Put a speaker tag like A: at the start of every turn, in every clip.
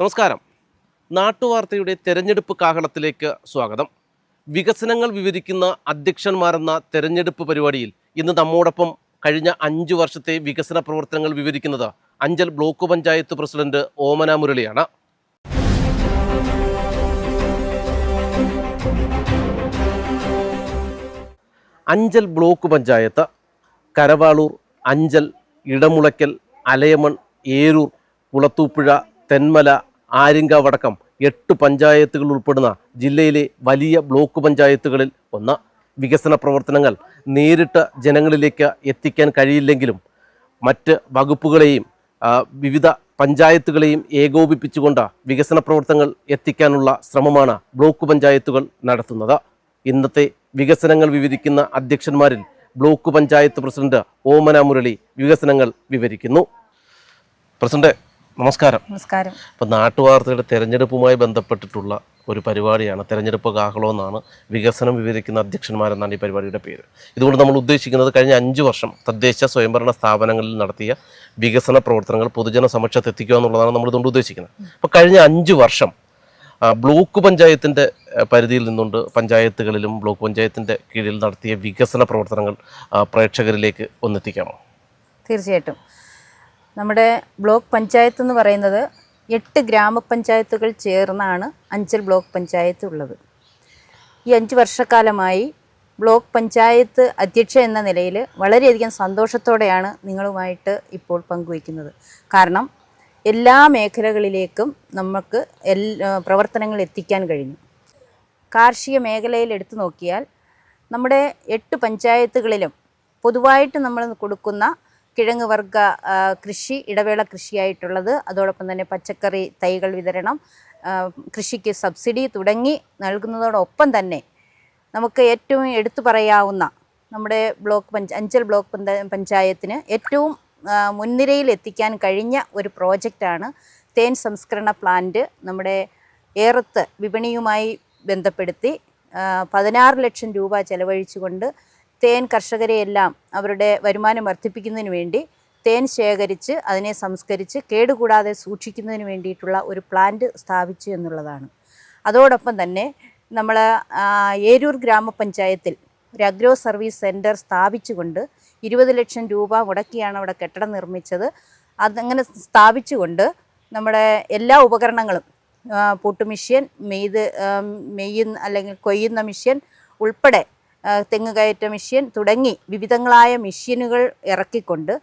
A: നമസ്കാരം. നാട്ടുവാർത്തയുടെ തെരഞ്ഞെടുപ്പ് കാഹളത്തിലേക്ക് സ്വാഗതം. വികസനങ്ങൾ വിവരിക്കുന്ന അധ്യക്ഷന്മാരെന്ന തെരഞ്ഞെടുപ്പ് പരിപാടിയിൽ ഇന്ന് നമ്മോടൊപ്പം കഴിഞ്ഞ അഞ്ചു വർഷത്തെ വികസന പ്രവർത്തനങ്ങൾ വിവരിക്കുന്നത് അഞ്ചൽ ബ്ലോക്ക് പഞ്ചായത്ത് പ്രസിഡന്റ് ഓമന മുരളിയാണ്. അഞ്ചൽ ബ്ലോക്ക് പഞ്ചായത്ത് കരവാളൂർ അഞ്ചൽ ഇടമുളയ്ക്കൽ അലയമൺ ഏരൂർ കുളത്തൂപ്പുഴ തെന്മല ആര്യങ്കാവടക്കം എട്ട് പഞ്ചായത്തുകൾ ഉൾപ്പെടുന്ന ജില്ലയിലെ വലിയ ബ്ലോക്ക് പഞ്ചായത്തുകളിൽ ഒന്ന്. വികസന പ്രവർത്തനങ്ങൾ നേരിട്ട് ജനങ്ങളിലേക്ക് എത്തിക്കാൻ കഴിയില്ലെങ്കിലും മറ്റ് വകുപ്പുകളെയും വിവിധ പഞ്ചായത്തുകളെയും ഏകോപിപ്പിച്ചുകൊണ്ട് വികസന പ്രവർത്തനങ്ങൾ എത്തിക്കാനുള്ള ശ്രമമാണ് ബ്ലോക്ക് പഞ്ചായത്തുകൾ നടത്തുന്നത്. ഇന്നത്തെ വികസനങ്ങൾ വിവരിക്കുന്ന അധ്യക്ഷന്മാരിൽ ബ്ലോക്ക് പഞ്ചായത്ത് പ്രസിഡന്റ് ഓമന മുരളി വികസനങ്ങൾ വിവരിക്കുന്നു. പ്രസിഡന്റ് നമസ്കാരം.
B: നമസ്കാരം.
A: ഇപ്പം നാട്ടുവാർത്തയുടെ തെരഞ്ഞെടുപ്പുമായി ബന്ധപ്പെട്ടിട്ടുള്ള ഒരു പരിപാടിയാണ്. തെരഞ്ഞെടുപ്പ് കാഹളം എന്നാണ് വികസനം വിവരിക്കുന്ന അധ്യക്ഷന്മാരെന്നാണ് ഈ പരിപാടിയുടെ പേര്. ഇതുകൊണ്ട് നമ്മൾ ഉദ്ദേശിക്കുന്നത് കഴിഞ്ഞ അഞ്ച് വർഷം തദ്ദേശ സ്വയംഭരണ സ്ഥാപനങ്ങളിൽ നടത്തിയ വികസന പ്രവർത്തനങ്ങൾ പൊതുജന സമക്ഷത്ത് എത്തിക്കുക എന്നുള്ളതാണ് നമ്മൾ ഇതുകൊണ്ട് ഉദ്ദേശിക്കുന്നത്. അപ്പോൾ കഴിഞ്ഞ അഞ്ച് വർഷം ബ്ലോക്ക് പഞ്ചായത്തിന്റെ പരിധിയിൽ നിന്നുകൊണ്ട് പഞ്ചായത്തുകളിലും ബ്ലോക്ക് പഞ്ചായത്തിന്റെ കീഴിൽ നടത്തിയ വികസന പ്രവർത്തനങ്ങൾ പ്രേക്ഷകരിലേക്ക് ഒന്നെത്തിക്കാമോ?
B: തീർച്ചയായിട്ടും. നമ്മുടെ ബ്ലോക്ക് പഞ്ചായത്ത് എന്ന് പറയുന്നത് എട്ട് ഗ്രാമപഞ്ചായത്തുകൾ ചേർന്നാണ് അഞ്ചൽ ബ്ലോക്ക് പഞ്ചായത്ത് ഉള്ളത്. ഈ അഞ്ച് വർഷക്കാലമായി ബ്ലോക്ക് പഞ്ചായത്ത് അധ്യക്ഷ എന്ന നിലയിൽ വളരെയധികം സന്തോഷത്തോടെയാണ് നിങ്ങളുമായിട്ട് ഇപ്പോൾ പങ്കുവയ്ക്കുന്നത്. കാരണം എല്ലാ മേഖലകളിലേക്കും നമുക്ക് എൽ പ്രവർത്തനങ്ങൾ എത്തിക്കാൻ കഴിഞ്ഞു. കാർഷിക മേഖലയിൽ എടുത്തു നോക്കിയാൽ നമ്മുടെ എട്ട് പഞ്ചായത്തുകളിലും പൊതുവായിട്ട് നമ്മൾ കൊടുക്കുന്ന കിഴങ്ങ് വർഗ കൃഷി ഇടവേള കൃഷിയായിട്ടുള്ളത്. അതോടൊപ്പം തന്നെ പച്ചക്കറി തൈകൾ വിതരണം കൃഷിക്ക് സബ്സിഡി തുടങ്ങി നൽകുന്നതോടൊപ്പം തന്നെ നമുക്ക് ഏറ്റവും എടുത്തു പറയാവുന്ന നമ്മുടെ ബ്ലോക്ക് പഞ്ച അഞ്ചൽ ബ്ലോക്ക് പഞ്ച- പഞ്ചായത്തിന് ഏറ്റവും മുൻനിരയിൽ എത്തിക്കാൻ കഴിഞ്ഞ ഒരു പ്രോജക്റ്റാണ് തേൻ സംസ്കരണ പ്ലാന്റ്. നമ്മുടെ ഏറത്ത് വിപണിയുമായി ബന്ധപ്പെടുത്തി പതിനാറ് ലക്ഷം രൂപ ചെലവഴിച്ചുകൊണ്ട് തേൻ കർഷകരെയെല്ലാം അവരുടെ വരുമാനം വർദ്ധിപ്പിക്കുന്നതിന് വേണ്ടി തേൻ ശേഖരിച്ച് അതിനെ സംസ്കരിച്ച് കേടുകൂടാതെ സൂക്ഷിക്കുന്നതിന് വേണ്ടിയിട്ടുള്ള ഒരു പ്ലാന്റ് സ്ഥാപിച്ചു എന്നുള്ളതാണ്. അതോടൊപ്പം തന്നെ നമ്മൾ ഏരൂർ ഗ്രാമപഞ്ചായത്തിൽ ഒരു അഗ്രോ സർവീസ് സെന്റർ സ്ഥാപിച്ചുകൊണ്ട് ഇരുപത് ലക്ഷം രൂപ മുടക്കിയാണ് അവിടെ കെട്ടിടം നിർമ്മിച്ചത്. അതങ്ങനെ സ്ഥാപിച്ചുകൊണ്ട് നമ്മുടെ എല്ലാ ഉപകരണങ്ങളും പൂട്ടുമിഷ്യൻ മെയ്ത് മെയ്യുന്ന അല്ലെങ്കിൽ കൊയ്യുന്ന മിഷ്യൻ ഉൾപ്പെടെ തെങ്ങ് കയറ്റ മെഷീൻ തുടങ്ങി വിവിധങ്ങളായ മെഷീനുകൾ ഇറക്കിക്കൊണ്ട്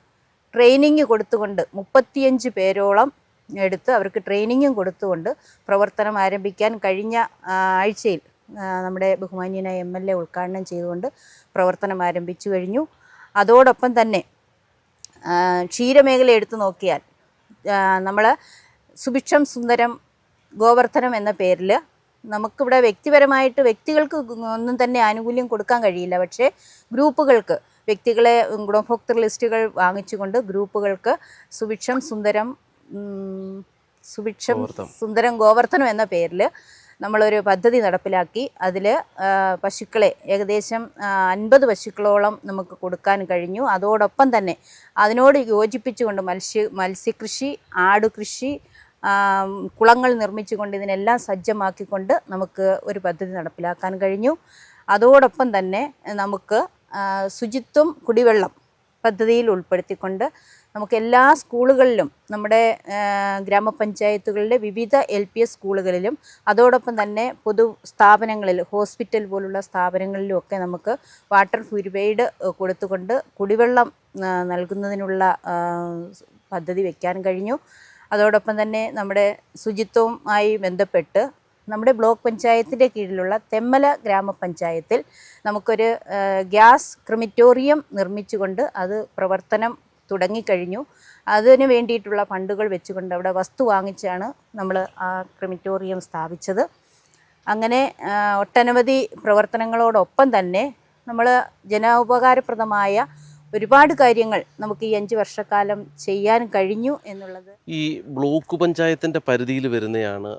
B: ട്രെയിനിങ് കൊടുത്തുകൊണ്ട് മുപ്പത്തിയഞ്ച് പേരോളം എടുത്ത് അവർക്ക് ട്രെയിനിങ്ങും കൊടുത്തുകൊണ്ട് പ്രവർത്തനം ആരംഭിക്കാൻ കഴിഞ്ഞ ആഴ്ചയിൽ നമ്മുടെ ബഹുമാന്യനായ എം എൽ എ ഉദ്ഘാടനം ചെയ്തുകൊണ്ട് പ്രവർത്തനം ആരംഭിച്ചു കഴിഞ്ഞു. അതോടൊപ്പം തന്നെ ക്ഷീരമേഖല എടുത്തു നോക്കിയാൽ നമ്മൾ സുഭിക്ഷം സുന്ദരം ഗോവർദ്ധനം എന്ന പേരിൽ നമുക്കിവിടെ വ്യക്തിപരമായിട്ട് വ്യക്തികൾക്ക് ഒന്നും തന്നെ ആനുകൂല്യം കൊടുക്കാൻ കഴിയില്ല. പക്ഷേ ഗ്രൂപ്പുകൾക്ക് വ്യക്തികളെ ഗുണഭോക്തൃ ലിസ്റ്റുകൾ വാങ്ങിച്ചുകൊണ്ട് ഗ്രൂപ്പുകൾക്ക് സുഭിക്ഷം സുന്ദരം സുഭിക്ഷം സുന്ദരം ഗോവർദ്ധനം എന്ന പേരിൽ നമ്മളൊരു പദ്ധതി നടപ്പിലാക്കി. അതിൽ പശുക്കളെ ഏകദേശം അൻപത് പശുക്കളോളം നമുക്ക് കൊടുക്കാൻ കഴിഞ്ഞു. അതോടൊപ്പം തന്നെ അതിനോട് യോജിപ്പിച്ചുകൊണ്ട് മത്സ്യ മത്സ്യകൃഷി ആടുകൃഷി കുളങ്ങൾ നിർമ്മിച്ചുകൊണ്ട് ഇതിനെല്ലാം സജ്ജമാക്കിക്കൊണ്ട് നമുക്ക് ഒരു പദ്ധതി നടപ്പിലാക്കാൻ കഴിഞ്ഞു. അതോടൊപ്പം തന്നെ നമുക്ക് ശുചിത്വം കുടിവെള്ളം പദ്ധതിയിൽ ഉൾപ്പെടുത്തിക്കൊണ്ട് നമുക്ക് എല്ലാ സ്കൂളുകളിലും നമ്മുടെ ഗ്രാമപഞ്ചായത്തുകളിലെ വിവിധ എൽ പി എസ് സ്കൂളുകളിലും അതോടൊപ്പം തന്നെ പൊതു സ്ഥാപനങ്ങളിൽ ഹോസ്പിറ്റൽ പോലുള്ള സ്ഥാപനങ്ങളിലും ഒക്കെ നമുക്ക് വാട്ടർ പ്യൂരിഫൈഡ് കൊടുത്തുകൊണ്ട് കുടിവെള്ളം നൽകുന്നതിനുള്ള പദ്ധതി വയ്ക്കാൻ കഴിഞ്ഞു. അതോടൊപ്പം തന്നെ നമ്മുടെ ശുചിത്വവുമായി ബന്ധപ്പെട്ട് നമ്മുടെ ബ്ലോക്ക് പഞ്ചായത്തിന്റെ കീഴിലുള്ള തെമ്മല ഗ്രാമപഞ്ചായത്തിൽ നമുക്കൊരു ഗ്യാസ് ക്രിമിറ്റോറിയം നിർമ്മിച്ചുകൊണ്ട് അത് പ്രവർത്തനം തുടങ്ങിക്കഴിഞ്ഞു. അതിന് വേണ്ടിയിട്ടുള്ള ഫണ്ടുകൾ വെച്ചുകൊണ്ട് അവിടെ വസ്തു വാങ്ങിച്ചാണ് നമ്മൾ ആ ക്രിമിറ്റോറിയം സ്ഥാപിച്ചത്. അങ്ങനെ ഒട്ടനവധി പ്രവർത്തനങ്ങളോടൊപ്പം തന്നെ നമ്മൾ ജനോപകാരപ്രദമായ ഒരുപാട് കാര്യങ്ങൾ നമുക്ക് ഈ അഞ്ച് വർഷക്കാലം ചെയ്യാൻ കഴിഞ്ഞു എന്നുള്ളത്
A: ഈ ബ്ലോക്ക് പഞ്ചായത്തിന്റെ പരിധിയിൽ വരുന്നതാണ്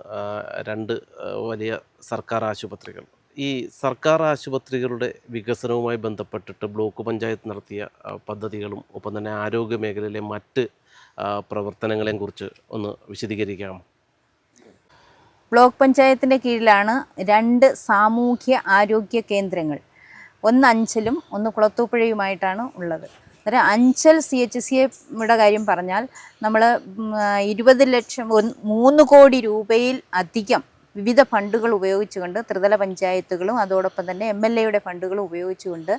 A: രണ്ട് വലിയ സർക്കാർ ആശുപത്രികൾ. ഈ സർക്കാർ ആശുപത്രികളുടെ വികസനവുമായി ബന്ധപ്പെട്ടിട്ട് ബ്ലോക്ക് പഞ്ചായത്ത് നടത്തിയ പദ്ധതികളും ഒപ്പം തന്നെ ആരോഗ്യ മേഖലയിലെ മറ്റ് പ്രവർത്തനങ്ങളെയും കുറിച്ച് ഒന്ന് വിശദീകരിക്കാം
B: ബ്ലോക്ക് പഞ്ചായത്തിന്റെ കീഴിലാണ് രണ്ട് സാമൂഹ്യ ആരോഗ്യ കേന്ദ്രങ്ങൾ. ഒന്ന് അഞ്ചലും ഒന്ന് കുളത്തൂപ്പുഴയുമായിട്ടാണ് ഉള്ളത്. അന്നേരം അഞ്ചൽ സി എച്ച് സി എയുടെ കാര്യം പറഞ്ഞാൽ നമ്മൾ ഇരുപത് ലക്ഷം മൂന്ന് കോടി രൂപയിൽ അധികം വിവിധ ഫണ്ടുകൾ ഉപയോഗിച്ചുകൊണ്ട് ത്രിതല പഞ്ചായത്തുകളും അതോടൊപ്പം തന്നെ എം എൽ എയുടെ ഫണ്ടുകൾ ഉപയോഗിച്ചുകൊണ്ട്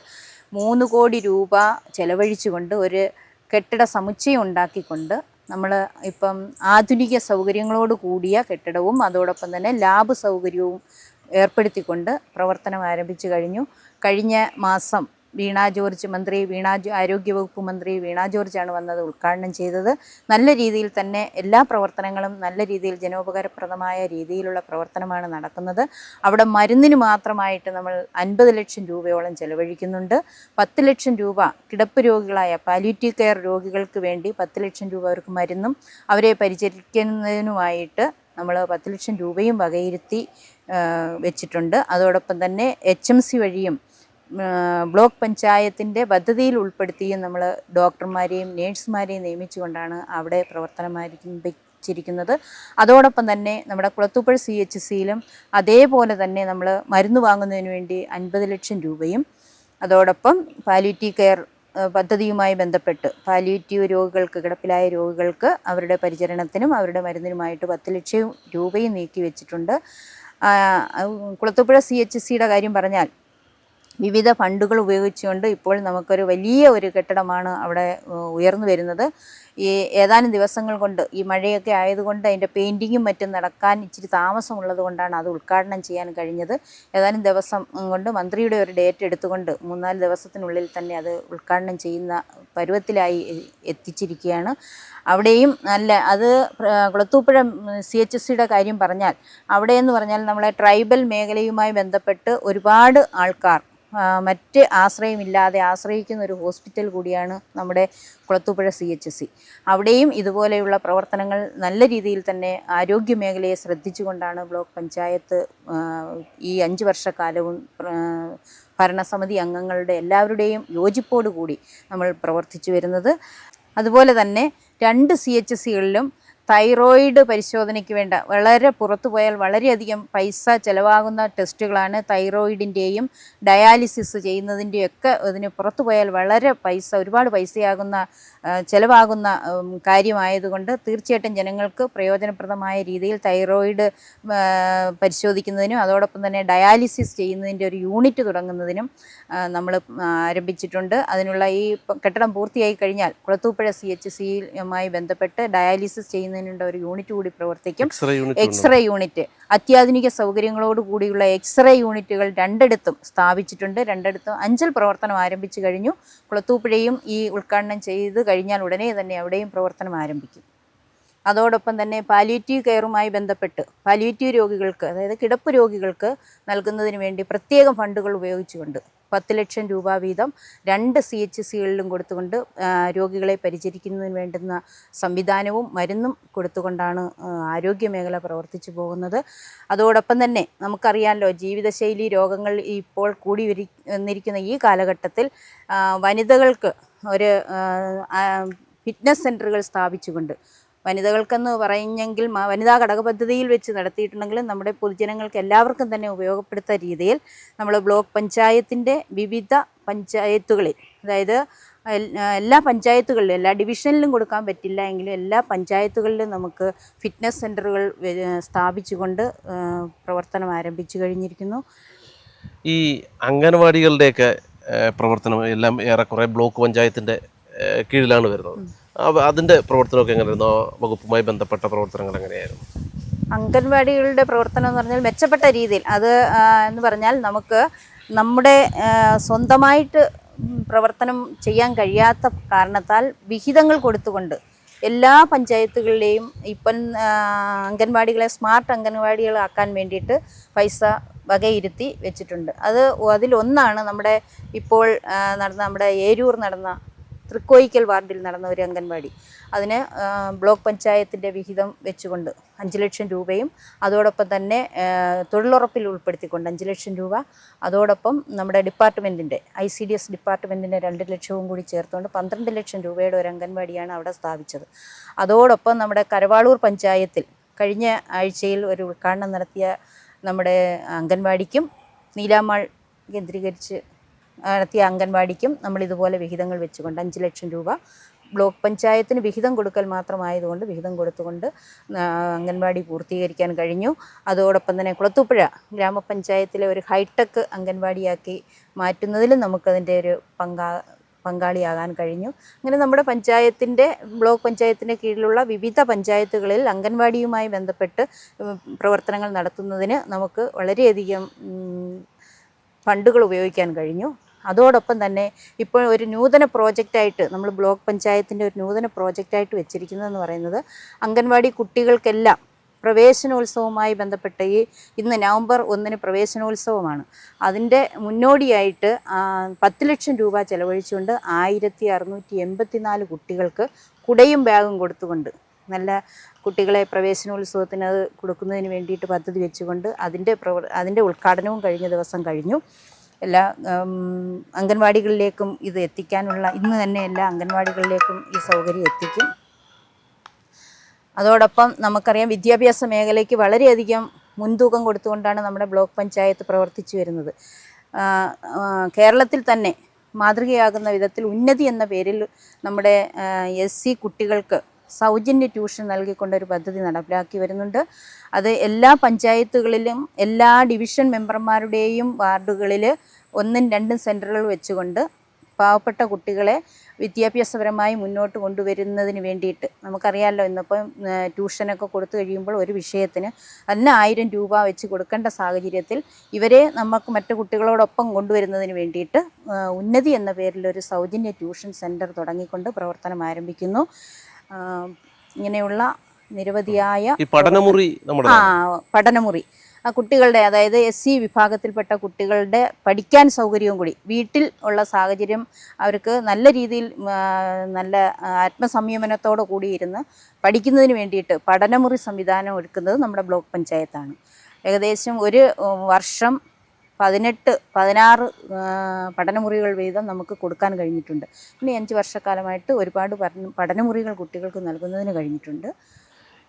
B: മൂന്ന് കോടി രൂപ ചെലവഴിച്ചുകൊണ്ട് ഒരു കെട്ടിട സമുച്ചയം ഉണ്ടാക്കിക്കൊണ്ട് നമ്മൾ ഇപ്പം ആധുനിക സൗകര്യങ്ങളോട് കൂടിയ കെട്ടിടവും അതോടൊപ്പം തന്നെ ലാബ് സൗകര്യവും ഏർപ്പെടുത്തിക്കൊണ്ട് പ്രവർത്തനം ആരംഭിച്ചു കഴിഞ്ഞു. കഴിഞ്ഞ മാസം വീണ ജോർജ് മന്ത്രി വീണ ആരോഗ്യ ആരോഗ്യവകുപ്പ് മന്ത്രി വീണ ജോർജാണ് വന്നത് ഉദ്ഘാടനം ചെയ്തത്. നല്ല രീതിയിൽ തന്നെ എല്ലാ പ്രവർത്തനങ്ങളും നല്ല രീതിയിൽ ജനോപകാരപ്രദമായ രീതിയിലുള്ള പ്രവർത്തനമാണ് നടക്കുന്നത്. അവിടെ മരുന്നിന് മാത്രമായിട്ട് നമ്മൾ അൻപത് ലക്ഷം രൂപയോളം ചെലവഴിക്കുന്നുണ്ട്. പത്ത് ലക്ഷം രൂപ കിടപ്പ് രോഗികളായ പാലിറ്റീവ് കെയർ രോഗികൾക്ക് വേണ്ടി പത്ത് ലക്ഷം രൂപ അവർക്ക് മരുന്നും അവരെ പരിചരിക്കുന്നതിനുമായിട്ട് നമ്മൾ പത്ത് ലക്ഷം രൂപയും വകയിരുത്തി വെച്ചിട്ടുണ്ട്. അതോടൊപ്പം തന്നെ എച്ച് എം സി വഴിയും ബ്ലോക്ക് പഞ്ചായത്തിന്റെ പദ്ധതിയിൽ ഉൾപ്പെടുത്തിയും നമ്മൾ ഡോക്ടർമാരെയും നേഴ്സുമാരെയും നിയമിച്ചുകൊണ്ടാണ് അവിടെ പ്രവർത്തനം ആരംഭിച്ചിരിക്കുന്നത് അതോടൊപ്പം തന്നെ നമ്മുടെ കുളത്തൂപ്പുഴ സി എച്ച് സിയിലും അതേപോലെ തന്നെ നമ്മൾ മരുന്ന് വാങ്ങുന്നതിന് വേണ്ടി അൻപത് ലക്ഷം രൂപയും അതോടൊപ്പം പാലിറ്റീവ് കെയർ പദ്ധതിയുമായി ബന്ധപ്പെട്ട് പാലിയേറ്റീവ് രോഗികൾക്ക് കിടപ്പിലായ രോഗികൾക്ക് അവരുടെ പരിചരണത്തിനും അവരുടെ മരുന്നിനുമായിട്ട് പത്ത് ലക്ഷം രൂപയും നീക്കി വെച്ചിട്ടുണ്ട് കുളത്തൂപ്പുഴ സി എച്ച് സിയുടെ കാര്യം പറഞ്ഞാൽ വിവിധ ഫണ്ടുകൾ ഉപയോഗിച്ചുകൊണ്ട് ഇപ്പോൾ നമുക്കൊരു വലിയ ഒരു കെട്ടിടമാണ് അവിടെ ഉയർന്നു വരുന്നത്. ഈ ഏതാനും ദിവസങ്ങൾ കൊണ്ട് ഈ മഴയൊക്കെ ആയതുകൊണ്ട് അതിന്റെ പെയിന്റിങ്ങും മറ്റും നടക്കാൻ ഇച്ചിരി താമസമുള്ളത് കൊണ്ടാണ് അത് ഉദ്ഘാടനം ചെയ്യാൻ കഴിഞ്ഞത്. ഏതാനും ദിവസം കൊണ്ട് മന്ത്രിയുടെ ഒരു ഡേറ്റ് എടുത്തുകൊണ്ട് മൂന്നാൽ ദിവസത്തിനുള്ളിൽ തന്നെ അത് ഉദ്ഘാടനം ചെയ്യുന്ന പരുവത്തിലായി എത്തിച്ചിരിക്കുകയാണ്. അവിടെയും നല്ല അത് കുളത്തൂപ്പുഴ സി എച്ച് എസ് സിയുടെ കാര്യം പറഞ്ഞാൽ അവിടെ എന്ന് പറഞ്ഞാൽ നമ്മളെ ട്രൈബൽ മേഖലയുമായി ബന്ധപ്പെട്ട് ഒരുപാട് ആൾക്കാർ മറ്റ് ആശ്രയമില്ലാതെ ആശ്രയിക്കുന്ന ഒരു ഹോസ്പിറ്റൽ കൂടിയാണ് നമ്മുടെ കുളത്തൂപ്പുഴ സി എച്ച് സി അവിടെയും ഇതുപോലെയുള്ള പ്രവർത്തനങ്ങൾ നല്ല രീതിയിൽ തന്നെ ആരോഗ്യ മേഖലയെ ശ്രദ്ധിച്ചുകൊണ്ടാണ് ബ്ലോക്ക് പഞ്ചായത്ത് ഈ അഞ്ച് വർഷക്കാലവും ഭരണസമിതി അംഗങ്ങളുടെ എല്ലാവരുടെയും യോജിപ്പോടുകൂടി നമ്മൾ പ്രവർത്തിച്ചു വരുന്നത്. അതുപോലെ തന്നെ രണ്ട് സി എച്ച് സികളിലും തൈറോയിഡ് പരിശോധനയ്ക്ക് വേണ്ട. വളരെ പുറത്തു പോയാൽ വളരെയധികം പൈസ ചിലവാകുന്ന ടെസ്റ്റുകളാണ് തൈറോയിഡിന്റെയും ഡയാലിസിസ് ചെയ്യുന്നതിന്റെയൊക്കെ ഇതിന് പുറത്തു പോയാൽ വളരെ പൈസ ഒരുപാട് പൈസയാകുന്ന ചിലവാകുന്ന കാര്യമായതുകൊണ്ട് തീർച്ചയായിട്ടും ജനങ്ങൾക്ക് പ്രയോജനപ്രദമായ രീതിയിൽ തൈറോയിഡ് പരിശോധിക്കുന്നതിനും അതോടൊപ്പം തന്നെ ഡയാലിസിസ് ചെയ്യുന്നതിന്റെ ഒരു യൂണിറ്റ് തുടങ്ങുന്നതിനും നമ്മൾ ആരംഭിച്ചിട്ടുണ്ട്. അതിനുള്ള ഈ കെട്ടിടം പൂർത്തിയായി കഴിഞ്ഞാൽ കുളത്തൂപ്പുഴ സി എച്ച് സിയുമായി ബന്ധപ്പെട്ട് ഡയാലിസിസ് ചെയ്യുന്നതിനുള്ള ഒരു യൂണിറ്റ് കൂടി പ്രവർത്തിക്കും.
A: എക്സ്റേ യൂണിറ്റ്
B: അത്യാധുനിക സൗകര്യങ്ങളോട് കൂടിയുള്ള എക്സ്റേ യൂണിറ്റുകൾ രണ്ടിടത്തും സ്ഥാപിച്ചിട്ടുണ്ട്. രണ്ടിടത്തും അഞ്ചൽ പ്രവർത്തനം ആരംഭിച്ചു കഴിഞ്ഞു. കുളത്തൂപ്പുഴയും ഈ ഉദ്ഘാടനം ചെയ്ത് കഴിഞ്ഞാൽ ഉടനെ തന്നെ അവിടെയും പ്രവർത്തനം ആരംഭിക്കും. അതോടൊപ്പം തന്നെ പാലിയേറ്റീവ് കെയറുമായി ബന്ധപ്പെട്ട് പാലിയേറ്റീവ് രോഗികൾക്ക് അതായത് കിടപ്പ് രോഗികൾക്ക് നൽകുന്നതിന് വേണ്ടി പ്രത്യേകം ഫണ്ടുകൾ ഉപയോഗിച്ചുകൊണ്ട് പത്ത് ലക്ഷം രൂപ വീതം രണ്ട് സി എച്ച് സികളിലും കൊടുത്തുകൊണ്ട് രോഗികളെ പരിചരിക്കുന്നതിന് വേണ്ടുന്ന സംവിധാനവും മരുന്നും കൊടുത്തുകൊണ്ടാണ് ആ, ആരോഗ്യ മേഖല പ്രവർത്തിച്ചു പോകുന്നത്. അതോടൊപ്പം തന്നെ നമുക്കറിയാമല്ലോ ജീവിതശൈലി രോഗങ്ങൾ ഇപ്പോൾ കൂടി വന്നിരിക്കുന്ന ഈ കാലഘട്ടത്തിൽ വനിതകൾക്ക് ഒരു ഫിറ്റ്നസ് സെന്ററുകൾ സ്ഥാപിച്ചുകൊണ്ട് വനിതകൾക്കെന്ന് പറഞ്ഞെങ്കിൽ വനിതാ ഘടക പദ്ധതിയിൽ വെച്ച് നടത്തിയിട്ടുണ്ടെങ്കിലും നമ്മുടെ പൊതുജനങ്ങൾക്ക് എല്ലാവർക്കും തന്നെ ഉപയോഗപ്പെടുത്ത രീതിയിൽ നമ്മൾ ബ്ലോക്ക് പഞ്ചായത്തിന്റെ വിവിധ പഞ്ചായത്തുകളിൽ അതായത് എല്ലാ പഞ്ചായത്തുകളിലും എല്ലാ ഡിവിഷനിലും കൊടുക്കാൻ പറ്റില്ല എങ്കിലും എല്ലാ പഞ്ചായത്തുകളിലും നമുക്ക് ഫിറ്റ്നസ് സെന്ററുകൾ സ്ഥാപിച്ചുകൊണ്ട് പ്രവർത്തനം ആരംഭിച്ചു കഴിഞ്ഞിരിക്കുന്നു.
A: ഈ അംഗൻവാടികളുടെയൊക്കെ പ്രവർത്തനം എല്ലാം ഏറെക്കുറെ ബ്ലോക്ക് പഞ്ചായത്തിന്റെ ഏഹ്, കീഴിലാണ് വരുന്നത്. അതിന്റെ പ്രവർത്തനമൊക്കെ എങ്ങനെയായിരുന്നു? വകുപ്പുമായി ബന്ധപ്പെട്ട പ്രവർത്തനങ്ങൾ എങ്ങനെയായിരുന്നു?
B: അംഗൻവാടികളുടെ പ്രവർത്തനം എന്ന് പറഞ്ഞാൽ മെച്ചപ്പെട്ട രീതിയിൽ അത് എന്ന് പറഞ്ഞാൽ നമുക്ക് നമ്മുടെ സ്വന്തമായിട്ട് പ്രവർത്തനം ചെയ്യാൻ കഴിയാത്ത കാരണത്താൽ വിഹിതങ്ങൾ കൊടുത്തുകൊണ്ട് എല്ലാ പഞ്ചായത്തുകളിലെയും ഇപ്പം അംഗൻവാടികളെ സ്മാർട്ട് അംഗൻവാടികളാക്കാൻ വേണ്ടിയിട്ട് പൈസ വകയിരുത്തി വെച്ചിട്ടുണ്ട്. അത് അതിലൊന്നാണ് നമ്മുടെ ഇപ്പോൾ നടന്ന നമ്മുടെ ഏരൂർ നടന്ന തൃക്കോയിക്കൽ വാർഡിൽ നടന്ന ഒരു അംഗൻവാടി. അതിന് ബ്ലോക്ക് പഞ്ചായത്തിന്റെ വിഹിതം വെച്ചുകൊണ്ട് അഞ്ച് ലക്ഷം രൂപയും അതോടൊപ്പം തന്നെ തൊഴിലുറപ്പിൽ ഉൾപ്പെടുത്തിക്കൊണ്ട് അഞ്ച് ലക്ഷം രൂപ അതോടൊപ്പം നമ്മുടെ ഡിപ്പാർട്ട്മെന്റിന്റെ ഐ സി ഡി എസ് ഡിപ്പാർട്ട്മെന്റിന്റെ രണ്ട് ലക്ഷവും കൂടി ചേർത്തുകൊണ്ട് പന്ത്രണ്ട് ലക്ഷം രൂപയുടെ ഒരു അംഗൻവാടിയാണ് അവിടെ സ്ഥാപിച്ചത്. അതോടൊപ്പം നമ്മുടെ കരവാളൂർ പഞ്ചായത്തിൽ കഴിഞ്ഞ ആഴ്ചയിൽ ഒരു ഉദ്ഘാടനം നടത്തിയ നമ്മുടെ അംഗൻവാടിക്കും നീലാമാൾ കേന്ദ്രീകരിച്ച് നടത്തിയ അംഗൻവാടിക്കും നമ്മൾ ഇതുപോലെ വിഹിതങ്ങൾ വെച്ചുകൊണ്ട് അഞ്ച് ലക്ഷം രൂപ ബ്ലോക്ക് പഞ്ചായത്തിന് വിഹിതം കൊടുക്കൽ മാത്രമായതുകൊണ്ട് വിഹിതം കൊടുത്തുകൊണ്ട് അംഗൻവാടി പൂർത്തീകരിക്കാൻ കഴിഞ്ഞു. അതോടൊപ്പം തന്നെ കുളത്തൂപ്പുഴ ഗ്രാമപഞ്ചായത്തിലെ ഒരു ഹൈടെക് അംഗൻവാടിയാക്കി മാറ്റുന്നതിലും നമുക്കതിന്റെ ഒരു പങ്കാ പങ്കാളിയാകാൻ കഴിഞ്ഞു. അങ്ങനെ നമ്മുടെ പഞ്ചായത്തിന്റെ ബ്ലോക്ക് പഞ്ചായത്തിന്റെ കീഴിലുള്ള വിവിധ പഞ്ചായത്തുകളിൽ അംഗൻവാടിയുമായി ബന്ധപ്പെട്ട് പ്രവർത്തനങ്ങൾ നടത്തുന്നതിന് നമുക്ക് വളരെയധികം ഫണ്ടുകൾ ഉപയോഗിക്കാൻ കഴിഞ്ഞു. അതോടൊപ്പം തന്നെ ഇപ്പോൾ ഒരു നൂതന പ്രോജക്റ്റായിട്ട് നമ്മൾ ബ്ലോക്ക് പഞ്ചായത്തിന്റെ ഒരു നൂതന പ്രോജക്റ്റായിട്ട് വെച്ചിരിക്കുന്നതെന്ന് പറയുന്നത് അംഗൻവാടി കുട്ടികൾക്കെല്ലാം പ്രവേശനോത്സവവുമായി ബന്ധപ്പെട്ട് ഈ ഇന്ന് നവംബർ ഒന്നിന് പ്രവേശനോത്സവമാണ്. അതിന്റെ മുന്നോടിയായിട്ട് പത്ത് ലക്ഷം രൂപ ചെലവഴിച്ചുകൊണ്ട് ആയിരത്തി അറുന്നൂറ്റി എൺപത്തിനാല് കുട്ടികൾക്ക് കുടയും ബാഗും കൊടുത്തുകൊണ്ട് നല്ല കുട്ടികളെ പ്രവേശനോത്സവത്തിന് അത് കൊടുക്കുന്നതിന് വേണ്ടിയിട്ട് പദ്ധതി വെച്ചുകൊണ്ട് അതിന്റെ പ്രവർ അതിന്റെ ഉദ്ഘാടനവും കഴിഞ്ഞ ദിവസം കഴിഞ്ഞു. എല്ലാ അംഗൻവാടികളിലേക്കും ഇത് എത്തിക്കാനുള്ള ഇന്ന് തന്നെ എല്ലാ അംഗൻവാടികളിലേക്കും ഈ സൗകര്യം എത്തിക്കും. അതോടൊപ്പം നമുക്കറിയാം വിദ്യാഭ്യാസ മേഖലയ്ക്ക് വളരെയധികം മുൻതൂക്കം കൊടുത്തുകൊണ്ടാണ് നമ്മുടെ ബ്ലോക്ക് പഞ്ചായത്ത് പ്രവർത്തിച്ചു വരുന്നത്. കേരളത്തിൽ തന്നെ മാതൃകയാകുന്ന വിധത്തിൽ ഉന്നതി എന്ന പേരിൽ നമ്മുടെ എസ് സി കുട്ടികൾക്ക് സൗജന്യ ട്യൂഷൻ നൽകിക്കൊണ്ടൊരു പദ്ധതി നടപ്പിലാക്കി വരുന്നുണ്ട്. അത് എല്ലാ പഞ്ചായത്തുകളിലും എല്ലാ ഡിവിഷൻ മെമ്പർമാരുടെയും വാർഡുകളിൽ ഒന്നും രണ്ടും സെന്ററുകൾ വെച്ചുകൊണ്ട് പാവപ്പെട്ട കുട്ടികളെ വിദ്യാഭ്യാസപരമായി മുന്നോട്ട് കൊണ്ടുവരുന്നതിന് വേണ്ടിയിട്ട് നമുക്കറിയാമല്ലോ ഇന്നിപ്പം ട്യൂഷനൊക്കെ കൊടുത്തു കഴിയുമ്പോൾ ഒരു വിഷയത്തിന് തന്നെ ആയിരം രൂപ വെച്ച് കൊടുക്കേണ്ട സാഹചര്യത്തിൽ ഇവരെ നമുക്ക് മറ്റു കുട്ടികളോടൊപ്പം കൊണ്ടുവരുന്നതിന് വേണ്ടിയിട്ട് ഉന്നതി എന്ന പേരിലൊരു സൗജന്യ ട്യൂഷൻ സെന്റർ തുടങ്ങിക്കൊണ്ട് പ്രവർത്തനം ആരംഭിക്കുന്നു. ഇങ്ങനെയുള്ള നിരവധിയായ
A: പഠനമുറി
B: ആ പഠനമുറി. ആ കുട്ടികളുടെ അതായത് എസ് സി വിഭാഗത്തിൽപ്പെട്ട കുട്ടികളുടെ പഠിക്കാൻ സൗകര്യവും കൂടി. വീട്ടിൽ ഉള്ള സാഹചര്യം അവർക്ക് നല്ല രീതിയിൽ നല്ല ആത്മസംയമനത്തോടു കൂടി ഇരുന്ന് പഠിക്കുന്നതിന് വേണ്ടിയിട്ട് പഠനമുറി സംവിധാനം ഒരുക്കുന്നത് നമ്മുടെ ബ്ലോക്ക് പഞ്ചായത്താണ്. ഏകദേശം ഒരു വർഷം പതിനെട്ട് പതിനാറ് പഠനമുറികൾ വീതം നമുക്ക് കൊടുക്കാൻ കഴിഞ്ഞിട്ടുണ്ട്. ഇനി അഞ്ച് വർഷക്കാലമായിട്ട് ഒരുപാട് പഠന പഠനമുറികൾ കുട്ടികൾക്ക് നൽകുന്നതിന് കഴിഞ്ഞിട്ടുണ്ട്.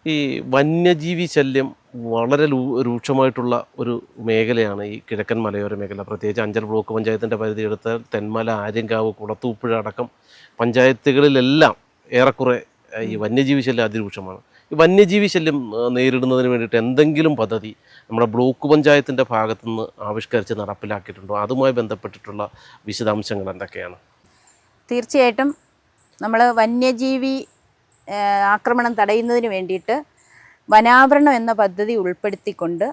A: ഈ വന്യജീവി ശല്യം വളരെ രൂക്ഷമായിട്ടുള്ള ഒരു മേഖലയാണ് ഈ കിഴക്കൻ മലയോര മേഖല. പ്രത്യേകിച്ച് അഞ്ചൽ ബ്ലോക്ക് പഞ്ചായത്തിന്റെ പരിധി എടുത്താൽ തെന്മല ആര്യങ്കാവ് കുളത്തൂപ്പുഴ അടക്കം പഞ്ചായത്തുകളിലെല്ലാം ഏറെക്കുറെ ഈ വന്യജീവി ശല്യം അതിരൂക്ഷമാണ്. വന്യജീവി ശല്യം നേരിടുന്നതിന് വേണ്ടിയിട്ട് എന്തെങ്കിലും പദ്ധതി നമ്മുടെ ബ്ലോക്ക് പഞ്ചായത്തിന്റെ ഭാഗത്തു നിന്ന് ആവിഷ്കരിച്ച് നടപ്പിലാക്കിയിട്ടുണ്ടോ? അതുമായി ബന്ധപ്പെട്ടിട്ടുള്ള വിശദാംശങ്ങൾ എന്തൊക്കെയാണ്?
B: തീർച്ചയായിട്ടും നമ്മൾ വന്യജീവി ആക്രമണം തടയുന്നതിന് വേണ്ടിയിട്ട് വനാവരണം എന്ന പദ്ധതി ഉൾപ്പെടുത്തിക്കൊണ്ട്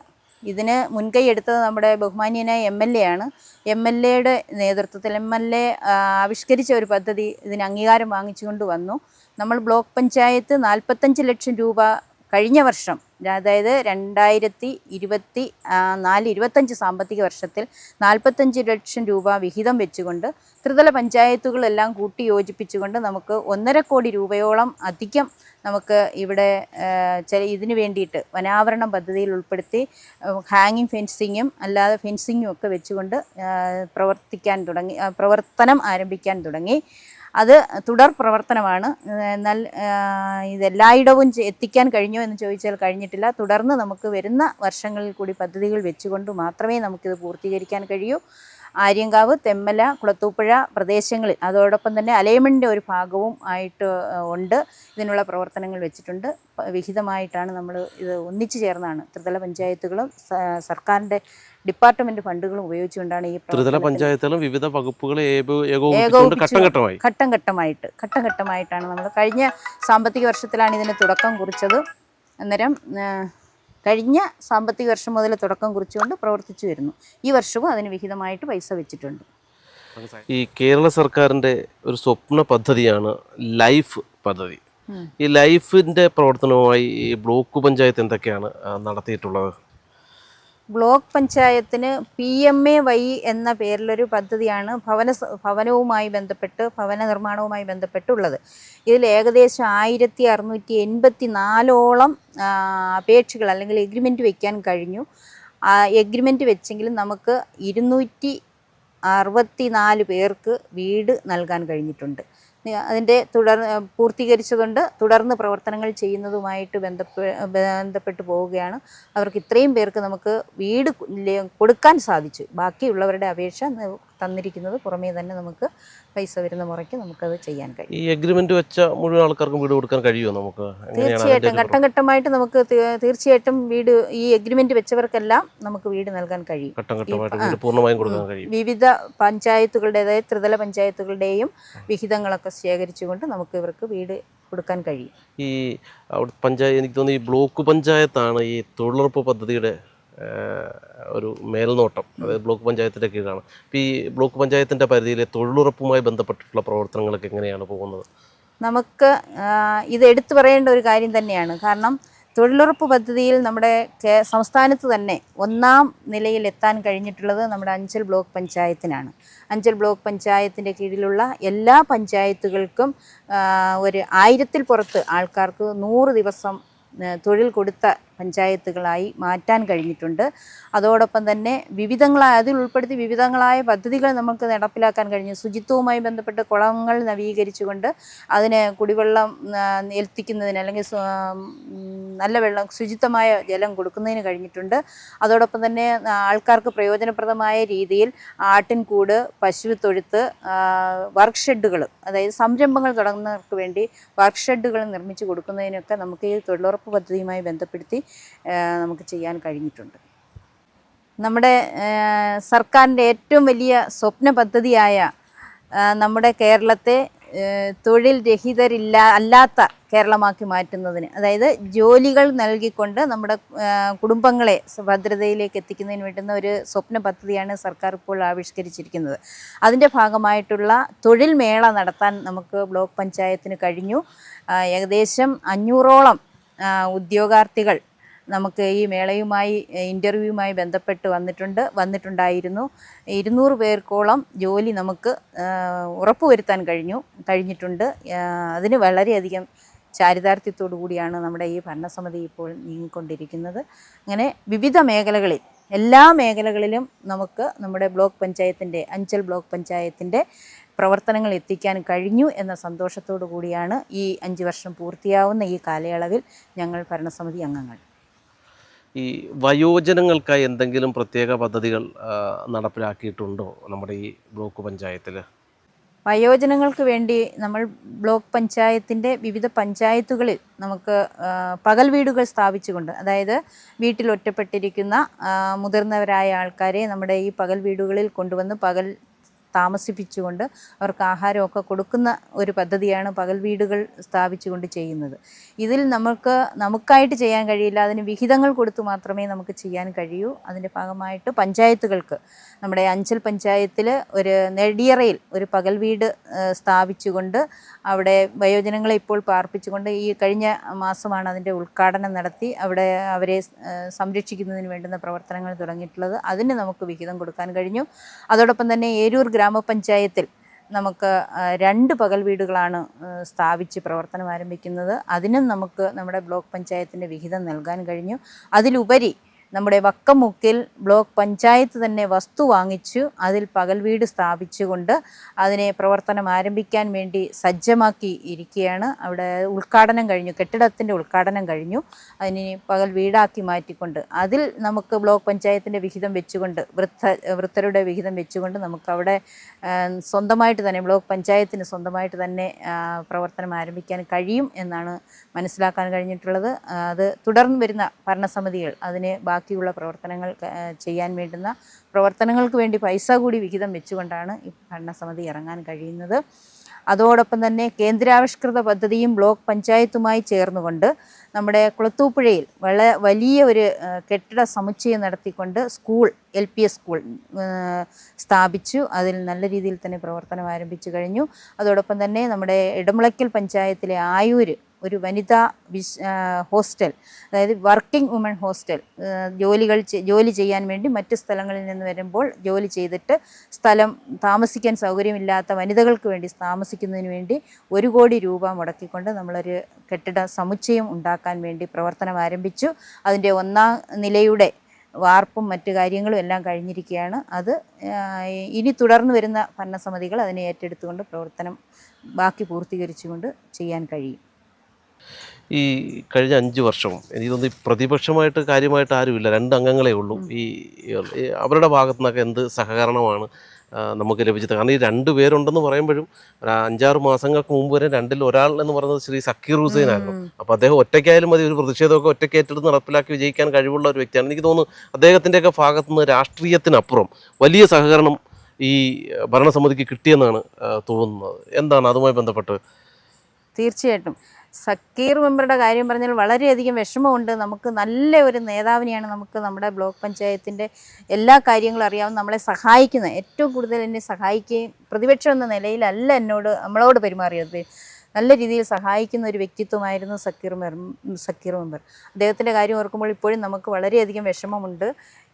B: ഇതിന് മുൻകൈ എടുത്തത് നമ്മുടെ ബഹുമാന്യനായ എം എൽ എ ആണ്. എം എൽ എയുടെ നേതൃത്വത്തിൽ എം എൽ എ ആവിഷ്കരിച്ച ഒരു പദ്ധതി ഇതിന് അംഗീകാരം വാങ്ങിച്ചുകൊണ്ട് വന്നു. നമ്മൾ ബ്ലോക്ക് പഞ്ചായത്ത് നാൽപ്പത്തഞ്ച് ലക്ഷം രൂപ കഴിഞ്ഞ വർഷം അതായത് രണ്ടായിരത്തി ഇരുപത്തി നാല് ഇരുപത്തഞ്ച് സാമ്പത്തിക വർഷത്തിൽ നാൽപ്പത്തഞ്ച് ലക്ഷം രൂപ വിഹിതം വെച്ചുകൊണ്ട് ത്രിതല പഞ്ചായത്തുകളെല്ലാം കൂട്ടി യോജിപ്പിച്ചുകൊണ്ട് നമുക്ക് ഒന്നര കോടി രൂപയോളം അധികം നമുക്ക് ഇവിടെ ചില ഇതിന് വേണ്ടിയിട്ട് വനാവരണം പദ്ധതിയിൽ ഉൾപ്പെടുത്തി ഹാങ്ങിങ് ഫെൻസിങ്ങും അല്ലാതെ ഫെൻസിങ്ങും ഒക്കെ വെച്ചുകൊണ്ട് പ്രവർത്തിക്കാൻ തുടങ്ങി പ്രവർത്തനം ആരംഭിക്കാൻ തുടങ്ങി. അത് തുടർ പ്രവർത്തനമാണ്. എന്നാൽ ഇതെല്ലായിടവും എത്തിക്കാൻ കഴിഞ്ഞോ എന്ന് ചോദിച്ചാൽ കഴിഞ്ഞിട്ടില്ല. തുടർന്ന് നമുക്ക് വരുന്ന വർഷങ്ങളിൽ കൂടി പദ്ധതികൾ വെച്ചുകൊണ്ട് മാത്രമേ നമുക്കിത് പൂർത്തീകരിക്കാൻ കഴിയൂ. ആര്യങ്കാവ് തെമ്മല കുളത്തൂപ്പുഴ പ്രദേശങ്ങളിൽ അതോടൊപ്പം തന്നെ അലയമണിന്റെ ഒരു ഭാഗവും ആയിട്ട് ഉണ്ട്. ഇതിനുള്ള പ്രവർത്തനങ്ങൾ വെച്ചിട്ടുണ്ട്. വിഹിതമായിട്ടാണ് നമ്മൾ ഇത് ഒന്നിച്ചു ചേർന്നാണ്. ത്രിതല പഞ്ചായത്തുകളും സർക്കാരിന്റെ ഡിപ്പാർട്ട്മെന്റ് ഫണ്ടുകളും ഉപയോഗിച്ചുകൊണ്ടാണ് ഈ
A: ത്രിതല പഞ്ചായത്തുകളും വിവിധ വകുപ്പുകളെ ഏകോ- ഏകോപിപ്പിച്ചുകൊണ്ട് ഘട്ടം ഘട്ടമായി.
B: ഘട്ടം ഘട്ടമായിട്ട് ഘട്ടം ഘട്ടമായിട്ടാണ് നമ്മൾ കഴിഞ്ഞ സാമ്പത്തിക വർഷത്തിലാണ് ഇതിന് തുടക്കം കുറിച്ചത്. അന്നേരം കഴിഞ്ഞ സാമ്പത്തിക വർഷം മുതൽ തുടക്കം കുറിച്ചുകൊണ്ട് പ്രവർത്തിച്ചു വരുന്നു. ഈ വർഷവും അതിന് വിഹിതമായിട്ട് പൈസ വെച്ചിട്ടുണ്ട്.
A: ഈ കേരള സർക്കാരിന്റെ ഒരു സ്വപ്ന പദ്ധതിയാണ് ലൈഫ് പദ്ധതി. ഈ ലൈഫിന്റെ പ്രവർത്തനവുമായി ഈ ബ്ലോക്ക് പഞ്ചായത്ത് എന്തൊക്കെയാണ് നടത്തിയിട്ടുള്ളത്?
B: ബ്ലോക്ക് പഞ്ചായത്തിന് പി എം എ വൈ എന്ന പേരിലൊരു പദ്ധതിയാണ് ഭവന ഭവനവുമായി ബന്ധപ്പെട്ട് ഭവന നിർമ്മാണവുമായി ബന്ധപ്പെട്ടുള്ളത്. ഇതിൽ ഏകദേശം ആയിരത്തി അറുന്നൂറ്റി എൺപത്തി നാലോളം അപേക്ഷകൾ അല്ലെങ്കിൽ എഗ്രിമെന്റ് വയ്ക്കാൻ കഴിഞ്ഞു. ആ എഗ്രിമെന്റ് വെച്ചെങ്കിലും നമുക്ക് ഇരുന്നൂറ്റി അറുപത്തി നാല് പേർക്ക് വീട് നൽകാൻ കഴിഞ്ഞിട്ടുണ്ട്. അതിന്റെ തുടർ പൂർത്തീകരിച്ചതുകൊണ്ട് തുടർന്ന് പ്രവർത്തനങ്ങൾ ചെയ്യുന്നതുമായിട്ട് ബന്ധപ്പെ ബന്ധപ്പെട്ട് പോവുകയാണ്. അവർക്ക് ഇത്രയും പേർക്ക് നമുക്ക് വീട് കൊടുക്കാൻ സാധിച്ചു. ബാക്കിയുള്ളവരുടെ അപേക്ഷ തന്നിരിക്കുന്നത് പുറമേ തന്നെ നമുക്ക് പൈസ വരുന്ന മുറയ്ക്ക് നമുക്കത് ചെയ്യാൻ കഴിയും.
A: ഈ എഗ്രിമെന്റ് വെച്ച മുഴുവൻ ആൾക്കാർക്കും വീട് കൊടുക്കാൻ കഴിയുമോ നമുക്ക്?
B: തീർച്ചയായിട്ടും. ഘട്ടം ഘട്ടമായിട്ട് നമുക്ക് തീർച്ചയായിട്ടും വീട് ഈ എഗ്രിമെന്റ് വെച്ചവർക്കെല്ലാം നമുക്ക് വീട് നൽകാൻ കഴിയും.
A: ഘട്ടം ഘട്ടമായിട്ട് വീട് പൂർണമായും കൊടുക്കാൻ കഴിയും.
B: വിവിധ പഞ്ചായത്തുകളുടെ അതായത് ത്രിതല പഞ്ചായത്തുകളുടെയും വിഹിതങ്ങളൊക്കെ ശേഖരിച്ചുകൊണ്ട് നമുക്ക് ഇവർക്ക് വീട് കൊടുക്കാൻ കഴിയും.
A: ഈ പഞ്ചായത്ത് എനിക്ക് തോന്നുന്നു ഈ ബ്ലോക്ക് പഞ്ചായത്താണ് ഈ തൊഴിലുറപ്പ് പദ്ധതിയുടെ ഒരു മേൽനോട്ടം അതായത് ബ്ലോക്ക് പഞ്ചായത്തിന്റെ കീഴാണ്. ഇപ്പോൾ ഈ ബ്ലോക്ക് പഞ്ചായത്തിന്റെ പരിധിയിലെ തൊഴിലുറപ്പുമായി ബന്ധപ്പെട്ടിട്ടുള്ള പ്രവർത്തനങ്ങളൊക്കെ എങ്ങനെയാണ് പോകുന്നത്?
B: നമുക്ക് ഇത് എടുത്തു പറയേണ്ട ഒരു കാര്യം തന്നെയാണ്. കാരണം തൊഴിലുറപ്പ് പദ്ധതിയിൽ നമ്മുടെ സംസ്ഥാനത്ത് തന്നെ ഒന്നാം നിലയിൽ എത്താൻ കഴിഞ്ഞിട്ടുള്ളത് നമ്മുടെ അഞ്ചൽ ബ്ലോക്ക് പഞ്ചായത്തിനാണ്. അഞ്ചൽ ബ്ലോക്ക് പഞ്ചായത്തിന്റെ കീഴിലുള്ള എല്ലാ പഞ്ചായത്തുകൾക്കും ഒരു ആയിരത്തിൽ പുറത്ത് ആൾക്കാർക്ക് നൂറ് ദിവസം തൊഴിൽ കൊടുത്ത പഞ്ചായത്തുകളായി മാറ്റാൻ കഴിഞ്ഞിട്ടുണ്ട്. അതോടൊപ്പം തന്നെ വിവിധങ്ങളായ അതിൽ ഉൾപ്പെടുത്തി വിവിധങ്ങളായ പദ്ധതികൾ നമുക്ക് നടപ്പിലാക്കാൻ കഴിഞ്ഞു. ശുചിത്വവുമായി ബന്ധപ്പെട്ട് കുളങ്ങൾ നവീകരിച്ചുകൊണ്ട് അതിന് കുടിവെള്ളം എത്തിക്കുന്നതിന് അല്ലെങ്കിൽ നല്ല വെള്ളം ശുചിത്വമായ ജലം കൊടുക്കുന്നതിന് കഴിഞ്ഞിട്ടുണ്ട്. അതോടൊപ്പം തന്നെ ആൾക്കാർക്ക് പ്രയോജനപ്രദമായ രീതിയിൽ ആട്ടിൻകൂട് പശു തൊഴുത്ത് വർക്ക് ഷെഡുകൾ അതായത് സംരംഭങ്ങൾ തുടങ്ങുന്നവർക്ക് വേണ്ടി വർക്ക് ഷെഡുകൾ നിർമ്മിച്ചു കൊടുക്കുന്നതിനൊക്കെ നമുക്ക് ഈ തൊഴിലുറപ്പ് പദ്ധതിയുമായി ബന്ധപ്പെടുത്തി നമുക്ക് ചെയ്യാൻ കഴിഞ്ഞിട്ടുണ്ട്. നമ്മുടെ സർക്കാരിന്റെ ഏറ്റവും വലിയ സ്വപ്ന പദ്ധതിയായ നമ്മുടെ കേരളത്തെ തൊഴിൽ രഹിതരില്ല അല്ലാത്ത കേരളമാക്കി മാറ്റുന്നതിന് അതായത് ജോലികൾ നൽകിക്കൊണ്ട് നമ്മുടെ കുടുംബങ്ങളെ ഭദ്രതയിലേക്ക് എത്തിക്കുന്നതിന് വേണ്ടുന്ന ഒരു സ്വപ്ന പദ്ധതിയാണ് സർക്കാർ ഇപ്പോൾ ആവിഷ്കരിച്ചിരിക്കുന്നത്. അതിന്റെ ഭാഗമായിട്ടുള്ള തൊഴിൽ മേള നടത്താൻ നമുക്ക് ബ്ലോക്ക് പഞ്ചായത്തിന് കഴിഞ്ഞു. ഏകദേശം അഞ്ഞൂറോളം ഉദ്യോഗാർത്ഥികൾ നമുക്ക് ഈ മേളയുമായി ഇന്റർവ്യൂവുമായി ബന്ധപ്പെട്ട് വന്നിട്ടുണ്ട്. വന്നിട്ടുണ്ടായിരുന്നു. ഇരുന്നൂറ് പേർക്കോളം ജോലി നമുക്ക് ഉറപ്പുവരുത്താൻ കഴിഞ്ഞു കഴിഞ്ഞിട്ടുണ്ട്. അതിന് വളരെയധികം ചാരിതാർത്ഥ്യത്തോടു കൂടിയാണ് നമ്മുടെ ഈ ഭരണസമിതി ഇപ്പോൾ നീങ്ങിക്കൊണ്ടിരിക്കുന്നത്. അങ്ങനെ വിവിധ മേഖലകളിൽ എല്ലാ മേഖലകളിലും നമുക്ക് നമ്മുടെ ബ്ലോക്ക് പഞ്ചായത്തിന്റെ അഞ്ചൽ ബ്ലോക്ക് പഞ്ചായത്തിന്റെ പ്രവർത്തനങ്ങൾ എത്തിക്കാൻ കഴിഞ്ഞു എന്ന സന്തോഷത്തോടു കൂടിയാണ് ഈ അഞ്ച് വർഷം പൂർത്തിയാവുന്ന ഈ കാലയളവിൽ ഞങ്ങൾ ഭരണസമിതി അംഗങ്ങൾ.
A: ഈ വയോജനങ്ങൾക്കായി എന്തെങ്കിലും പ്രത്യേക പദ്ധതികൾ നടപ്പിലാക്കിയിട്ടുണ്ടോ നമ്മുടെ ഈ ബ്ലോക്ക് പഞ്ചായത്തിൽ
B: വയോജനങ്ങൾക്ക് വേണ്ടി നമ്മൾ ബ്ലോക്ക് പഞ്ചായത്തിന്റെ വിവിധ പഞ്ചായത്തുകളിൽ നമുക്ക് പകൽ വീടുകൾ സ്ഥാപിച്ചുകൊണ്ട് അതായത് വീട്ടിൽ ഒറ്റപ്പെട്ടിരിക്കുന്ന മുതിർന്നവരായ ആൾക്കാരെ നമ്മുടെ ഈ പകൽ വീടുകളിൽ കൊണ്ടുവന്ന് പകൽ താമസിപ്പിച്ചുകൊണ്ട് അവർക്ക് ആഹാരമൊക്കെ കൊടുക്കുന്ന ഒരു പദ്ധതിയാണ് പകൽ വീടുകൾ സ്ഥാപിച്ചുകൊണ്ട് ചെയ്യുന്നത്. ഇതിൽ നമുക്ക് നമുക്കായിട്ട് ചെയ്യാൻ കഴിയില്ല. അതിന് വിഹിതങ്ങൾ കൊടുത്തു മാത്രമേ നമുക്ക് ചെയ്യാൻ കഴിയൂ. അതിന്റെ ഭാഗമായിട്ട് പഞ്ചായത്തുകൾക്ക് നമ്മുടെ അഞ്ചൽ പഞ്ചായത്തിൽ ഒരു നെടിയറയിൽ ഒരു പകൽ വീട് സ്ഥാപിച്ചുകൊണ്ട് അവിടെ വയോജനങ്ങളെ ഇപ്പോൾ പാർപ്പിച്ചുകൊണ്ട് ഈ കഴിഞ്ഞ മാസമാണ് അതിന്റെ ഉദ്ഘാടനം നടത്തി. അവിടെ അവരെ സംരക്ഷിക്കുന്നതിന് വേണ്ടുന്ന പ്രവർത്തനങ്ങൾ തുടങ്ങിയിട്ടുള്ളത്. അതിന് നമുക്ക് വിഹിതം കൊടുക്കാൻ കഴിഞ്ഞു. അതോടൊപ്പം തന്നെ ഏരൂർ ഗ്രാമപഞ്ചായത്തിൽ നമുക്ക് രണ്ട് പകൽ വീടുകളാണ് സ്ഥാപിച്ച് പ്രവർത്തനം ആരംഭിക്കുന്നത്. അതിനും നമുക്ക് നമ്മുടെ ബ്ലോക്ക് പഞ്ചായത്തിന്റെ വിഹിതം നൽകാൻ കഴിഞ്ഞു. അതിലുപരി നമ്മുടെ വക്കമുക്കിൽ ബ്ലോക്ക് പഞ്ചായത്ത് തന്നെ വസ്തു വാങ്ങിച്ചു. അതിൽ പകൽ വീട് സ്ഥാപിച്ചുകൊണ്ട് അതിനെ പ്രവർത്തനം ആരംഭിക്കാൻ വേണ്ടി സജ്ജമാക്കി ഇരിക്കുകയാണ്. അവിടെ ഉദ്ഘാടനം കഴിഞ്ഞു കെട്ടിടത്തിന്റെ ഉദ്ഘാടനം കഴിഞ്ഞു. അതിനെ പകൽ വീടാക്കി മാറ്റിക്കൊണ്ട് അതിൽ നമുക്ക് ബ്ലോക്ക് പഞ്ചായത്തിന്റെ വിഹിതം വെച്ചുകൊണ്ട് വൃദ്ധ വൃദ്ധരുടെ വിഹിതം വെച്ചുകൊണ്ട് നമുക്ക് അവിടെ സ്വന്തമായിട്ട് തന്നെ ബ്ലോക്ക് പഞ്ചായത്തിന് സ്വന്തമായിട്ട് തന്നെ പ്രവർത്തനം ആരംഭിക്കാൻ കഴിയും എന്നാണ് മനസ്സിലാക്കാൻ കഴിഞ്ഞിട്ടുള്ളത്. അത് തുടർന്ന് വരുന്ന ഭരണസമിതികൾ അതിന് ബാക്കിയുള്ള പ്രവർത്തനങ്ങൾ ചെയ്യാൻ വേണ്ടുന്ന പ്രവർത്തനങ്ങൾക്ക് വേണ്ടി പൈസ കൂടി വിഹിതം വെച്ചുകൊണ്ടാണ് ഈ ഭരണസമിതി ഇറങ്ങാൻ കഴിയുന്നത്. അതോടൊപ്പം തന്നെ കേന്ദ്രാവിഷ്കൃത പദ്ധതിയും ബ്ലോക്ക് പഞ്ചായത്തുമായി ചേർന്നുകൊണ്ട് നമ്മുടെ കുളത്തൂപ്പുഴയിൽ വള വലിയ ഒരു കെട്ടിട സമുച്ചയം നടത്തിക്കൊണ്ട് school L P S school സ്ഥാപിച്ചു. അതിൽ നല്ല രീതിയിൽ തന്നെ പ്രവർത്തനം ആരംഭിച്ചു കഴിഞ്ഞു. അതോടൊപ്പം തന്നെ നമ്മുടെ ഇടമുളയ്ക്കൽ പഞ്ചായത്തിലെ ആയൂര് ഒരു വനിതാ വിശ് ഹോസ്റ്റൽ അതായത് വർക്കിംഗ് വുമൺ ഹോസ്റ്റൽ ജോലികൾ ജോലി ചെയ്യാൻ വേണ്ടി മറ്റ് സ്ഥലങ്ങളിൽ നിന്ന് വരുമ്പോൾ ജോലി ചെയ്തിട്ട് സ്ഥലം താമസിക്കാൻ സൗകര്യമില്ലാത്ത വനിതകൾക്ക് വേണ്ടി താമസിക്കുന്നതിന് വേണ്ടി ഒരു കോടി രൂപ മുടക്കിക്കൊണ്ട് നമ്മളൊരു കെട്ടിട സമുച്ചയം ഉണ്ടാക്കാൻ വേണ്ടി പ്രവർത്തനം ആരംഭിച്ചു. അതിന്റെ ഒന്നാം നിലയുടെ വാർപ്പും മറ്റു കാര്യങ്ങളും എല്ലാം കഴിഞ്ഞിരിക്കുകയാണ്. അത് ഇനി തുടർന്ന് വരുന്ന ഭരണസമിതികൾ അതിനെ ഏറ്റെടുത്തുകൊണ്ട് പ്രവർത്തനം ബാക്കി പൂർത്തീകരിച്ചുകൊണ്ട് ചെയ്യാൻ കഴിയും.
A: ഈ കഴിഞ്ഞ അഞ്ച് വർഷവും എനിക്ക് തോന്നുന്നു ഈ പ്രതിപക്ഷമായിട്ട് കാര്യമായിട്ട് ആരുമില്ല. രണ്ട് അംഗങ്ങളേ ഉള്ളൂ. ഈ അവരുടെ ഭാഗത്തു നിന്നൊക്കെ എന്ത് സഹകരണമാണ് നമുക്ക് ലഭിച്ചത്. കാരണം ഈ രണ്ട് പേരുണ്ടെന്ന് പറയുമ്പോഴും ഒരു അഞ്ചാറ് മാസങ്ങൾക്ക് മുമ്പ് വരെ രണ്ടിൽ ഒരാൾ എന്ന് പറയുന്നത് ശ്രീ സക്കീർ ഹുസൈൻ ആയിരുന്നു അപ്പോൾ അദ്ദേഹം ഒറ്റയ്ക്കായാലും മതി ഒരു പ്രതിഷേധമൊക്കെ ഒറ്റയ്ക്ക് ഏറ്റെടുത്ത് നടപ്പിലാക്കി വിജയിക്കാൻ കഴിവുള്ള ഒരു വ്യക്തിയാണ്. എനിക്ക് തോന്നുന്നു അദ്ദേഹത്തിന്റെയൊക്കെ ഭാഗത്തു നിന്ന് രാഷ്ട്രീയത്തിനപ്പുറം വലിയ സഹകരണം ഈ ഭരണസമിതിക്ക് കിട്ടിയെന്നാണ് തോന്നുന്നത്. എന്താണ് അതുമായി ബന്ധപ്പെട്ട്
B: തീർച്ചയായിട്ടും. സക്കീർ മെമ്പറുടെ കാര്യം പറഞ്ഞാൽ വളരെയധികം വിഷമമുണ്ട്. നമുക്ക് നല്ല ഒരു നേതാവിനെയാണ് നമുക്ക് നമ്മുടെ ബ്ലോക്ക് പഞ്ചായത്തിന്റെ എല്ലാ കാര്യങ്ങളും അറിയാവുന്ന നമ്മളെ സഹായിക്കുന്ന ഏറ്റവും കൂടുതൽ എന്നെ സഹായിക്കുകയും പ്രതിപക്ഷം എന്ന നിലയിലല്ല എന്നോട് നമ്മളോട് പെരുമാറിയത്. നല്ല രീതിയിൽ സഹായിക്കുന്ന ഒരു വ്യക്തിത്വമായിരുന്നു സക്കീർ മെർ- സക്കീർ മെമ്പർ. അദ്ദേഹത്തിന്റെ കാര്യം ഓർക്കുമ്പോൾ ഇപ്പോഴും നമുക്ക് വളരെയധികം വിഷമമുണ്ട്.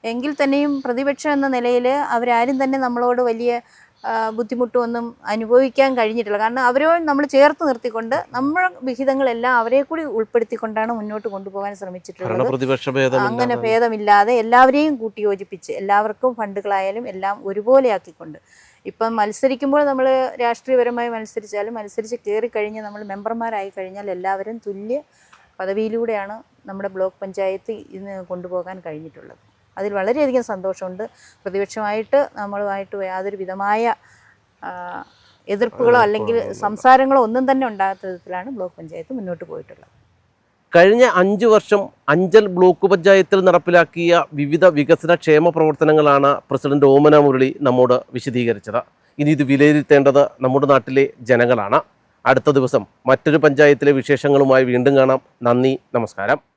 B: എങ്കിൽ തന്നെയും പ്രതിപക്ഷം എന്ന നിലയിൽ അവരാരും തന്നെ നമ്മളോട് വലിയ ബുദ്ധിമുട്ടൊന്നും അനുഭവിക്കാൻ കഴിഞ്ഞിട്ടില്ല. കാരണം അവരോട് നമ്മൾ ചേർത്ത് നിർത്തിക്കൊണ്ട് നമ്മുടെ വിഹിതങ്ങളെല്ലാം അവരെ കൂടി ഉൾപ്പെടുത്തിക്കൊണ്ടാണ് മുന്നോട്ട് കൊണ്ടുപോകാൻ ശ്രമിച്ചിട്ടുള്ളത്. അങ്ങനെ
A: ഭേദമില്ലാതെ
B: എല്ലാവരെയും എല്ലാവരെയും കൂട്ടിയോജിപ്പിച്ച് എല്ലാവർക്കും ഫണ്ടുകളായാലും എല്ലാം ഒരുപോലെയാക്കിക്കൊണ്ട്. ഇപ്പം മത്സരിക്കുമ്പോൾ നമ്മൾ രാഷ്ട്രീയപരമായി മത്സരിച്ചാലും മത്സരിച്ച് കയറി കഴിഞ്ഞ് നമ്മൾ മെമ്പർമാരായി കഴിഞ്ഞാൽ എല്ലാവരും തുല്യ പദവിയിലൂടെയാണ് നമ്മുടെ ബ്ലോക്ക് പഞ്ചായത്ത് ഇന്ന് കൊണ്ടുപോകാൻ കഴിഞ്ഞിട്ടുള്ളത്. അതിൽ വളരെയധികം സന്തോഷമുണ്ട്. പ്രതിപക്ഷമായിട്ട് നമ്മളുമായിട്ട് യാതൊരു വിധമായ എതിർപ്പുകളോ അല്ലെങ്കിൽ സംസാരങ്ങളോ ഒന്നും തന്നെ ഉണ്ടാകാത്ത വിധത്തിലാണ് ബ്ലോക്ക് പഞ്ചായത്ത് മുന്നോട്ട് പോയിട്ടുള്ളത്.
A: കഴിഞ്ഞ അഞ്ച് വർഷം അഞ്ചൽ ബ്ലോക്ക് പഞ്ചായത്തിൽ നടപ്പിലാക്കിയ വിവിധ വികസന ക്ഷേമ പ്രവർത്തനങ്ങളാണ് പ്രസിഡന്റ് ഓമന മുരളി നമ്മോട് വിശദീകരിച്ചത്. ഇനി ഇത് വിലയിരുത്തേണ്ടത് നമ്മുടെ നാട്ടിലെ ജനങ്ങളാണ്. അടുത്ത ദിവസം മറ്റൊരു പഞ്ചായത്തിലെ വിശേഷങ്ങളുമായി വീണ്ടും കാണാം. നന്ദി നമസ്കാരം.